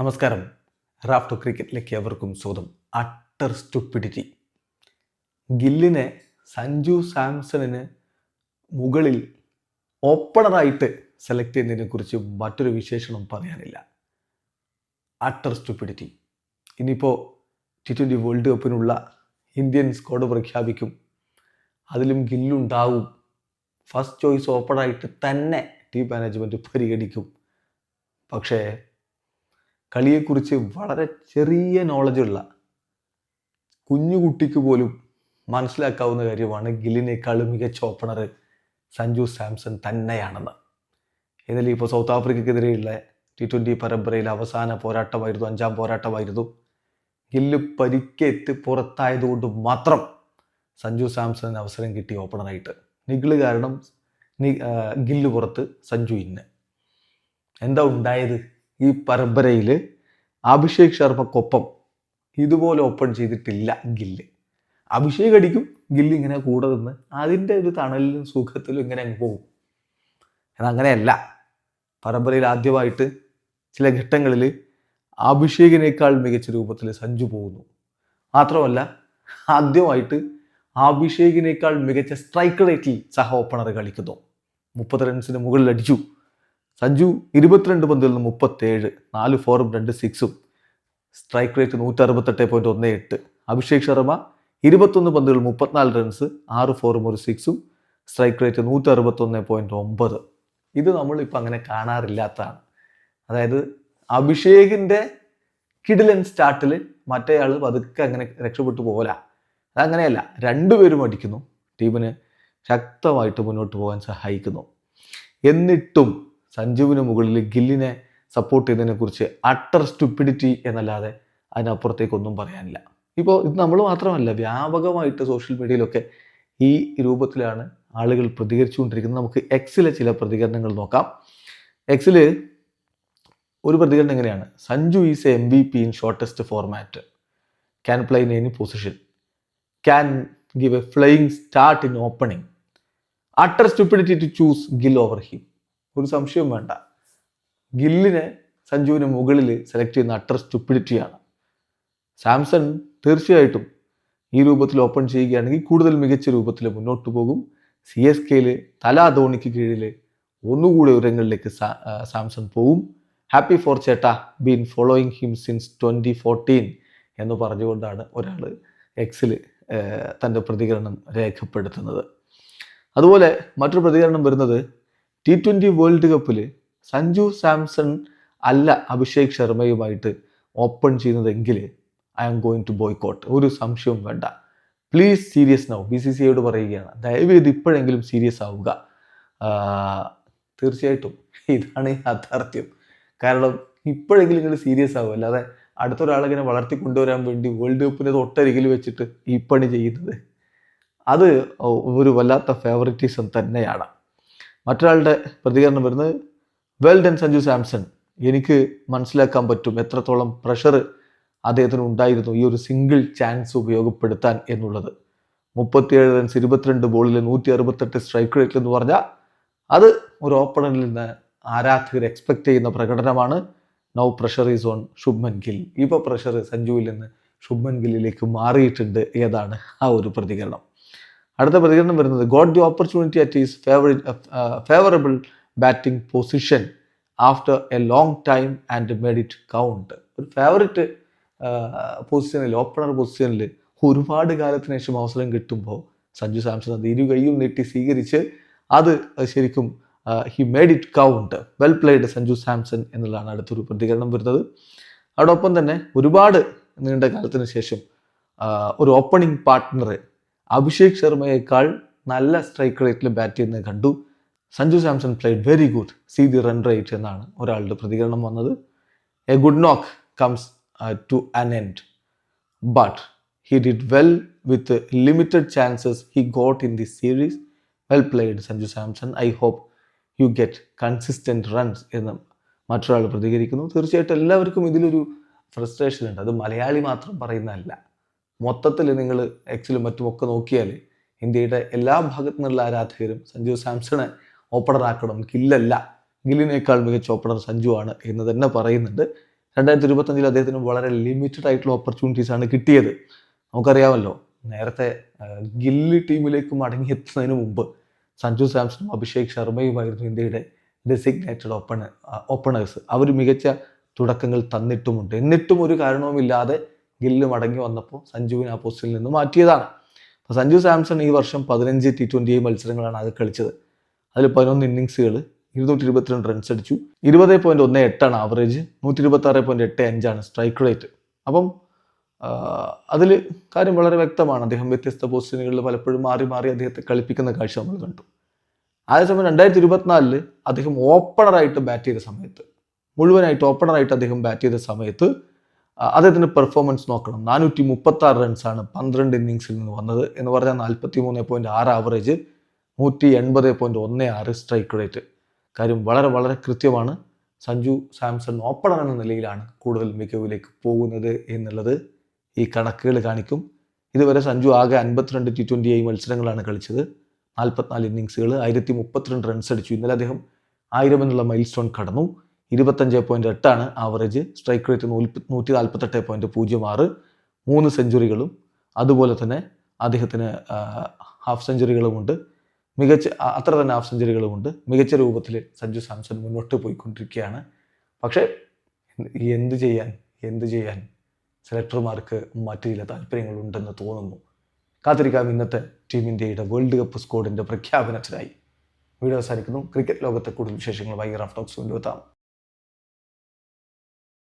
നമസ്കാരം. റാഫ്റ്റർ ക്രിക്കറ്റിലേക്ക് എവർക്കും സ്വാഗതം. Utter stupidity. ഗില്ലിനെ സഞ്ജു സാംസണിന് മുകളിൽ ഓപ്പണറായിട്ട് സെലക്ട് ചെയ്യുന്നതിനെ കുറിച്ച് മറ്റൊരു വിശേഷണം പറയാനില്ല. Utter stupidity. ഇനിയിപ്പോൾ ടി ട്വന്റി വേൾഡ് കപ്പിനുള്ള ഇന്ത്യൻ സ്ക്വാഡ് പ്രഖ്യാപിക്കും. അതിലും ഗില്ലുണ്ടാവും. ഫസ്റ്റ് ചോയ്സ് ഓപ്പണറായിട്ട് തന്നെ ടീം മാനേജ്മെന്റ് പരിഗണിക്കും. പക്ഷേ കളിയെക്കുറിച്ച് വളരെ ചെറിയ നോളജുള്ള കുഞ്ഞുകുട്ടിക്ക് പോലും മനസ്സിലാക്കാവുന്ന കാര്യമാണ് ഗില്ലിനേക്കാളും മികച്ച ഓപ്പണർ സഞ്ജു സാംസൺ തന്നെയാണെന്ന്. എന്നാൽ ഇപ്പോൾ സൗത്ത് ആഫ്രിക്കക്കെതിരെയുള്ള ടി ട്വന്റി പരമ്പരയിൽ അവസാന പോരാട്ടമായിരുന്നു അഞ്ചാം പോരാട്ടമായിരുന്നു. ഗില്ല് പരിക്കേറ്റ് പുറത്തായതുകൊണ്ട് മാത്രം സഞ്ജു സാംസണിന് അവസരം കിട്ടി ഓപ്പണറായിട്ട് നിഗിൾ കാരണം നി- ഗില്ല് പുറത്ത് സഞ്ജു ഇന്ന് എന്താ ഉണ്ടായത്? ഈ പരമ്പരയിൽ അഭിഷേക് ശർമ്മക്കൊപ്പം ഇതുപോലെ ഓപ്പൺ ചെയ്തിട്ടില്ല ഗില്ല്. അഭിഷേക് അടിക്കും ഗില്ല് ഇങ്ങനെ കൂടെ നിന്ന് അതിന്റെ ഒരു തണലിലും സുഖത്തിലും ഇങ്ങനെ അങ്ങ് പോകും. എന്നാൽ അങ്ങനെയല്ല. പരമ്പരയിൽ ആദ്യമായിട്ട് ചില ഘട്ടങ്ങളിൽ അഭിഷേകിനേക്കാൾ മികച്ച രൂപത്തിൽ സഞ്ജു പോകുന്നു. മാത്രമല്ല ആദ്യമായിട്ട് അഭിഷേകിനേക്കാൾ മികച്ച സ്ട്രൈക്ക് റേറ്റിൽ സഹ ഓപ്പണർ കളിക്കുന്നു. മുപ്പത് റൺസിന് മുകളിൽ അടിച്ചു സഞ്ജു ഇരുപത്തിരണ്ട് പന്തിൽ നിന്ന് മുപ്പത്തേഴ് നാല് ഫോറും രണ്ട് സിക്സും. സ്ട്രൈക്ക് റേറ്റ് നൂറ്റി അറുപത്തെട്ട് പോയിന്റ് ഒന്ന് എട്ട്. അഭിഷേക് ശർമ്മ ഇരുപത്തൊന്ന് പന്തുകൾ മുപ്പത്തിനാല് റൺസ് ആറ് ഫോറും ഒരു സിക്സും. സ്ട്രൈക്ക് റേറ്റ് നൂറ്റി അറുപത്തൊന്ന് പോയിന്റ് ഒമ്പത്. ഇത് നമ്മളിപ്പോൾ അങ്ങനെ കാണാറില്ലാത്തതാണ്. അതായത് അഭിഷേകിന്റെ കിഡിലൻ സ്റ്റാർട്ടിൽ മറ്റേയാൾ പതുക്കെ അങ്ങനെ രക്ഷപ്പെട്ടു പോകല അതങ്ങനെയല്ല രണ്ടുപേരും അടിക്കുന്നു. ടീമിന് ശക്തമായിട്ട് മുന്നോട്ട് പോകാൻ സഹായിക്കുന്നു. എന്നിട്ടും സഞ്ജുവിന് മുകളിൽ ഗില്ലിനെ സപ്പോർട്ട് ചെയ്തതിനെ കുറിച്ച് അട്ടർ സ്റ്റുപ്പിഡിറ്റി എന്നല്ലാതെ അതിനപ്പുറത്തേക്കൊന്നും പറയാനില്ല. ഇപ്പോൾ ഇത് നമ്മൾ മാത്രമല്ല വ്യാപകമായിട്ട് സോഷ്യൽ മീഡിയയിലൊക്കെ ഈ രൂപത്തിലാണ് ആളുകൾ പ്രതികരിച്ചുകൊണ്ടിരിക്കുന്നത്. നമുക്ക് എക്സിലെ ചില പ്രതികരണങ്ങൾ നോക്കാം. എക്സിൽ ഒരു പ്രതികരണം എങ്ങനെയാണ്? Sanju is a M V P in shortest format can play in any position can give a flying start in opening utter stupidity to choose Gill over him ഒരു സംശയവും വേണ്ട. ഗില്ലിനെ സഞ്ജുവിന് മുകളിൽ സെലക്ട് ചെയ്യുന്ന അട്ടർ സ്റ്റുപ്പിഡിറ്റിയാണ് സാംസൺ തീർച്ചയായിട്ടും ഈ രൂപത്തിൽ ഓപ്പൺ ചെയ്യുകയാണെങ്കിൽ കൂടുതൽ മികച്ച രൂപത്തിൽ മുന്നോട്ട് പോകും. സി എസ് കെയിൽ തല ധോണിക്ക് കീഴിൽ ഒന്നുകൂടെ ഉയരങ്ങളിലേക്ക് സാംസൺ പോവും. ഹാപ്പി ഫോർ ചേട്ട been following him since twenty fourteen എന്ന് പറഞ്ഞുകൊണ്ടാണ് ഒരാൾ എക്സിൽ തന്റെ പ്രതികരണം രേഖപ്പെടുത്തുന്നത്. അതുപോലെ മറ്റൊരു പ്രതികരണം വരുന്നത് ടി ട്വന്റി വേൾഡ് കപ്പിൽ സഞ്ജു സാംസൺ അല്ല അഭിഷേക് ശർമ്മയുമായിട്ട് ഓപ്പൺ ചെയ്യുന്നതെങ്കിൽ I am going to boycott ഒരു സംശയവും വേണ്ട. Please serious now B C C ഐയോട് പറയുകയാണ്. ദയവേത് ഇപ്പോഴെങ്കിലും സീരിയസ് ആവുക. തീർച്ചയായിട്ടും. ഇതാണ് യാഥാർത്ഥ്യം. കാരണം ഇപ്പോഴെങ്കിലും നിങ്ങൾ സീരിയസ് ആവും അല്ലാതെ അടുത്തൊരാളിങ്ങനെ വളർത്തി കൊണ്ടുവരാൻ വേണ്ടി വേൾഡ് കപ്പിന് തൊട്ടരികിൽ വെച്ചിട്ട് ഈ പണി ചെയ്യുന്നത് അത് ഒരു വല്ലാത്ത ഫേവറിറ്റിസം തന്നെയാണ്. മറ്റൊരാളുടെ പ്രതികരണം വരുന്നത് വെൽ ഡൻ സഞ്ജു സാംസൺ. എനിക്ക് മനസ്സിലാക്കാൻ പറ്റും എത്രത്തോളം പ്രഷർ അദ്ദേഹത്തിന് ഉണ്ടായിരുന്നു ഈ ഒരു സിംഗിൾ ചാൻസ് ഉപയോഗപ്പെടുത്താൻ എന്നുള്ളത്. മുപ്പത്തിയേഴ് റൺസ് ഇരുപത്തിരണ്ട് ബോളിൽ നൂറ്റി അറുപത്തെട്ട് സ്ട്രൈക്ക് റേറ്റ് എന്ന് പറഞ്ഞാൽ അത് ഒരു ഓപ്പണറിൽ നിന്ന് ആരാധകർ എക്സ്പെക്ട് ചെയ്യുന്ന പ്രകടനമാണ്. Now pressure is on Shubman Gill. ഇപ്പോൾ പ്രഷർ സഞ്ജുവിൽ നിന്ന് ശുഭ്മൻ ഗില്ലിലേക്ക് മാറിയിട്ടുണ്ട് ഏതാണ് ആ ഒരു പ്രതികരണം. അടുത്ത പ്രതികരണം വരുന്നത് got the opportunity at his favour favourable batting position after a long time and made it count ഒരു ഫേവററ്റ് പൊസിഷനിൽ ഓപ്പണർ പൊസിഷനിൽ ഒരുപാട് കാലത്തിന് ശേഷം അവസരം കിട്ടുമ്പോൾ സഞ്ജു സാംസൺ അത് ഇരു നീട്ടി സ്വീകരിച്ച് അത് ശരിക്കും he made it count well played Sanju Samson എന്നുള്ളതാണ് അടുത്തൊരു പ്രതികരണം വരുന്നത്. അതോടൊപ്പം തന്നെ ഒരുപാട് നീണ്ട കാലത്തിന് ശേഷം ഒരു ഓപ്പണിംഗ് പാർട്ട്ണർ അഭിഷേക് ശർമ്മയേക്കാൾ നല്ല സ്ട്രൈക്ക് റേറ്റിൽ ബാറ്റ് ചെയ്യുന്നത് കണ്ടു. Sanju Samson played very good see the run rate എന്നാണ് ഒരാളുടെ പ്രതികരണം വന്നത്. A good knock comes to an end but he did well with limited chances he got in the series well played Sanju Samson. I hope you get consistent runs എന്ന് മറ്റൊരാൾ പ്രതികരിക്കുന്നു. തീർച്ചയായിട്ടും എല്ലാവർക്കും ഇതിലൊരു ഫ്രസ്ട്രേഷൻ ഉണ്ട്. അത് മലയാളി മാത്രം പറയുന്നതല്ല. മൊത്തത്തിൽ നിങ്ങൾ എക്സിലും മറ്റുമൊക്കെ നോക്കിയാൽ ഇന്ത്യയുടെ എല്ലാ ഭാഗത്തു നിന്നുള്ള ആരാധകരും സഞ്ജു സാംസണെ ഓപ്പണർ ആക്കണം. ഗില്ലല്ല ഗില്ലിനേക്കാൾ മികച്ച ഓപ്പണർ സഞ്ജു ആണ് എന്ന് തന്നെ പറയുന്നുണ്ട്. രണ്ടായിരത്തി ഇരുപത്തഞ്ചിൽ അദ്ദേഹത്തിന് വളരെ ലിമിറ്റഡ് ആയിട്ടുള്ള ഓപ്പർച്യൂണിറ്റീസ് ആണ് കിട്ടിയത്. നമുക്കറിയാമല്ലോ നേരത്തെ ഗില്ലി ടീമിലേക്ക് മടങ്ങിയെത്തുന്നതിന് മുമ്പ് സഞ്ജു സാംസണും അഭിഷേക് ശർമ്മയുമായിരുന്നു ഇന്ത്യയുടെ ഡെസിഗ്നേറ്റഡ് ഓപ്പണ ഓപ്പണേഴ്സ് അവർ മികച്ച തുടക്കങ്ങൾ തന്നിട്ടുമുണ്ട്. എന്നിട്ടും ഒരു കാരണവുമില്ലാതെ ഗില്ല് മടങ്ങി വന്നപ്പോൾ സഞ്ജുവിനെ ആ പോസ്റ്റിൽ നിന്ന് മാറ്റിയതാണ്. അപ്പോൾ സഞ്ജു സാംസൺ ഈ വർഷം പതിനഞ്ച് ടി ട്വന്റി മത്സരങ്ങളാണ് അത് കളിച്ചത്. അതിൽ പതിനൊന്ന് ഇന്നിങ്സുകൾ ഇരുന്നൂറ്റി ഇരുപത്തിരണ്ട് റൺസ് അടിച്ചു. ഇരുപത് പോയിന്റ് ഒന്ന് എട്ടാണ് ആവറേജ് നൂറ്റി ഇരുപത്തി ആറ് പോയിന്റ് എട്ട് അഞ്ചാണ് സ്ട്രൈക്ക് റേറ്റ് അപ്പം അതിൽ കാര്യം വളരെ വ്യക്തമാണ്. അദ്ദേഹം വ്യത്യസ്ത പൊസിഷനുകളിൽ പലപ്പോഴും മാറി മാറി അദ്ദേഹത്തെ കളിപ്പിക്കുന്ന കാഴ്ച നമ്മൾ കണ്ടു. അതേസമയം രണ്ടായിരത്തി ഇരുപത്തിനാലിൽ അദ്ദേഹം ഓപ്പണറായിട്ട് ബാറ്റ് ചെയ്ത സമയത്ത് മുഴുവനായിട്ട് ഓപ്പണറായിട്ട് അദ്ദേഹം ബാറ്റ് ചെയ്ത സമയത്ത് ആ, അദ്ദേഹത്തിന്റെ പെർഫോമൻസ് നോക്കണം. നാനൂറ്റി മുപ്പത്തി ആറ് റൺസാണ് പന്ത്രണ്ട് ഇന്നിങ്സിൽ നിന്ന് വന്നത് എന്ന് പറഞ്ഞാൽ നാൽപ്പത്തി മൂന്ന് പോയിന്റ് ആറ് ആവറേജ് നൂറ്റി എൺപത് പോയിന്റ് ഒന്ന് ആറ് സ്ട്രൈക്ക് റേറ്റ് കാര്യം വളരെ വളരെ കൃത്യമാണ്. സഞ്ജു സാംസൺ ഓപ്പണർ എന്ന നിലയിലാണ് കൂടുതൽ മികവിലേക്ക് പോകുന്നത് എന്നുള്ളത് ഈ കണക്കുകൾ കാണിക്കും. ഇതുവരെ സഞ്ജു ആകെ അൻപത്തിരണ്ട് ടി ട്വന്റി ഐ മത്സരങ്ങളാണ് കളിച്ചത്. നാൽപ്പത്തിനാല് ഇന്നിങ്സുകൾ ആയിരത്തി മുപ്പത്തിരണ്ട് റൺസ് അടിച്ചു. ഇന്നലെ അദ്ദേഹം ആയിരം എന്നുള്ള മൈൽ സ്റ്റോൺ കടന്നു. ഇരുപത്തഞ്ച് പോയിന്റ് എട്ടാണ് ആവറേജ് സ്ട്രൈക്ക് റേറ്റ് നൂൽപ്പ നൂറ്റി നാൽപ്പത്തെട്ട് പോയിന്റ് പൂജ്യം ആറ്. മൂന്ന് സെഞ്ചുറികളും അതുപോലെ തന്നെ അദ്ദേഹത്തിന് ഹാഫ് സെഞ്ചുറികളുമുണ്ട് മികച്ച അത്ര തന്നെ ഹാഫ് സെഞ്ചുറികളുമുണ്ട് മികച്ച രൂപത്തിൽ സഞ്ജു സാംസൺ മുന്നോട്ട് പോയിക്കൊണ്ടിരിക്കുകയാണ്. പക്ഷേ എന്ത് ചെയ്യാൻ എന്ത് ചെയ്യാൻ സെലക്ടർമാർക്ക് മറ്റു ചില താല്പര്യങ്ങളുണ്ടെന്ന് തോന്നുന്നു. കാത്തിരിക്കാം ഇന്നത്തെ ടീം ഇന്ത്യയുടെ വേൾഡ് കപ്പ് സ്കോഡിന്റെ പ്രഖ്യാപനത്തിനായി. വീഡിയോ അവസാനിക്കുന്നു. ക്രിക്കറ്റ് ലോകത്തെ കൂടുതൽ വിശേഷങ്ങൾ വൈകി റഫ് ടോക്സ് കൊണ്ടുവെത്താം